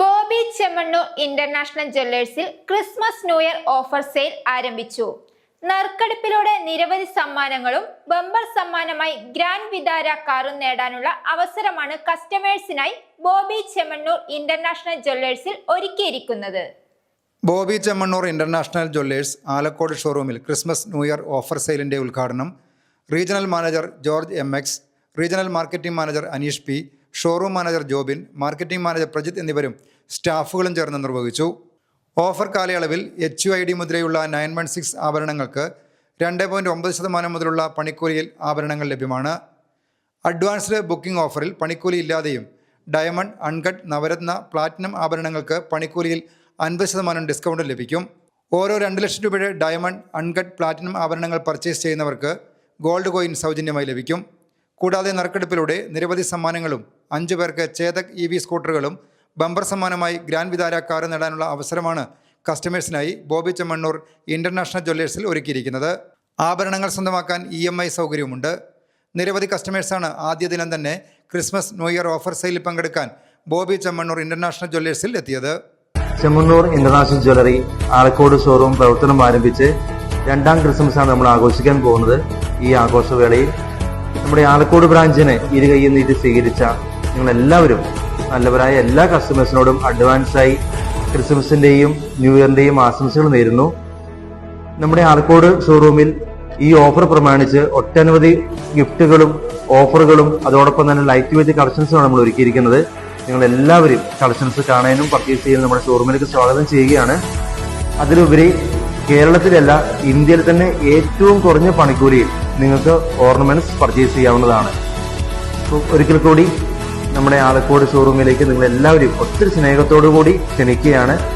Bobby Chemmanur international ജ്വല്ലേഴ്സിൽ Christmas new year offer sale ആരംഭിച്ചു. നറുക്കെടുപ്പിലൂടെ നിരവധി സമ്മാനങ്ങളും ബമ്പർ സമ്മാനമായി ഗ്രാൻഡ് വിദാര കാറും നേടാനുള്ള അവസരമാണ് കസ്റ്റമേഴ്സിനായി ബോബി ചെമ്മണ്ണൂർ ഇന്റർനാഷണൽ ജ്വല്ലേഴ്സിൽ ഒരുക്കിയിരിക്കുന്നത്. Bobby Chemmanur international jewellers Alakode showroom Christmas new year offer സെയിലിന്റെ ഉദ്ഘാടനം regional manager George M X regional marketing manager Aneesh P showroom manager Jobin marketing manager Prajith എന്നിവരും സ്റ്റാഫുകളും ചേർന്ന് നിർവഹിച്ചു. ഓഫർ കാലയളവിൽ എച്ച് യു ഐ ഡി മുദ്രയുള്ള nine one six ആഭരണങ്ങൾക്ക് രണ്ട് point ഒമ്പത് ശതമാനം മുതലുള്ള പണിക്കൂലിയിൽ ആഭരണങ്ങൾ ലഭ്യമാണ്. അഡ്വാൻസ്ഡ് ബുക്കിംഗ് ഓഫറിൽ പണിക്കൂലി ഇല്ലാതെയും ഡയമണ്ട് അൺകട്ട് നവരത്ന പ്ലാറ്റിനം ആഭരണങ്ങൾക്ക് പണിക്കൂലിയിൽ അൻപത് ശതമാനം ഡിസ്കൗണ്ട് ലഭിക്കും. ഓരോ രണ്ട് ലക്ഷം രൂപയുടെ ഡയമണ്ട് അൺകട്ട് പ്ലാറ്റിനം ആഭരണങ്ങൾ പർച്ചേസ് ചെയ്യുന്നവർക്ക് ഗോൾഡ് കോയിൻ സൗജന്യമായി ലഭിക്കും. കൂടാതെ നറുക്കെടുപ്പിലൂടെ നിരവധി സമ്മാനങ്ങളും അഞ്ചു പേർക്ക് ചേതക് ഇ വി സ്കൂട്ടറുകളും ബമ്പർ സമ്മാനമായി ഗ്രാൻഡ് വിതാര കാർ നേടാനുള്ള അവസരമാണ് കസ്റ്റമേഴ്സിനായി ബോബി ചെമ്മണ്ണൂർ ഇന്റർനാഷണൽ ജ്വല്ലേഴ്സിൽ ഒരുക്കിയിരിക്കുന്നത്. ആഭരണങ്ങൾ സ്വന്തമാക്കാൻ ഇ എം ഐ സൗകര്യവുമുണ്ട്. നിരവധി കസ്റ്റമേഴ്സാണ് ആദ്യ ദിനം തന്നെ ക്രിസ്മസ് ന്യൂ ഇയർ ഓഫർ സെയിലിൽ പങ്കെടുക്കാൻ ബോബി ചെമ്മണ്ണൂർ ഇന്റർനാഷണൽ ജ്വല്ലേഴ്സിൽ എത്തിയത്. Chemmanur international jewellery Alakode showroom പ്രവർത്തനം ആരംഭിച്ച് രണ്ടാം ക്രിസ്മസ് ആണ് നമ്മൾ ആഘോഷിക്കാൻ പോകുന്നത് ഈ ആഘോഷവേളയിൽ. നമ്മുടെ ആലക്കോട് ബ്രാഞ്ചിന് ഇരുകൈയിൽ നീട്ടി സ്വീകരിച്ച നിങ്ങൾ എല്ലാവരും നല്ലവരായ എല്ലാ കസ്റ്റമേഴ്സിനോടും അഡ്വാൻസായി ക്രിസ്മസിന്റെയും ന്യൂ ഇയറിന്റെയും ആശംസകൾ നേരുന്നു. നമ്മുടെ ആർക്കോട് ഷോറൂമിൽ ഈ ഓഫർ പ്രമാണിച്ച് ഒട്ടനവധി ഗിഫ്റ്റുകളും ഓഫറുകളും അതോടൊപ്പം തന്നെ ലൈറ്റ് വെയിറ്റ് കളക്ഷൻസുമാണ് നമ്മൾ ഒരുക്കിയിരിക്കുന്നത്. നിങ്ങൾ എല്ലാവരും കളക്ഷൻസ് കാണാനും പർച്ചേസ് ചെയ്യാനും നമ്മുടെ ഷോറൂമിലേക്ക് സ്വാഗതം ചെയ്യുകയാണ്. അതിലുപരി കേരളത്തിലല്ല ഇന്ത്യയിൽ തന്നെ ഏറ്റവും കുറഞ്ഞ പണിക്കൂലിയിൽ നിങ്ങൾക്ക് ഓർണമെന്റ്സ് പർച്ചേസ് ചെയ്യാവുന്നതാണ്. ഒരിക്കൽ കൂടി നമ്മുടെ ആലക്കോട് ഷോറൂമിലേക്ക് നിങ്ങൾ എല്ലാവരും ഒത്തിരി സ്നേഹത്തോടു കൂടി ക്ഷണിക്കുകയാണ്.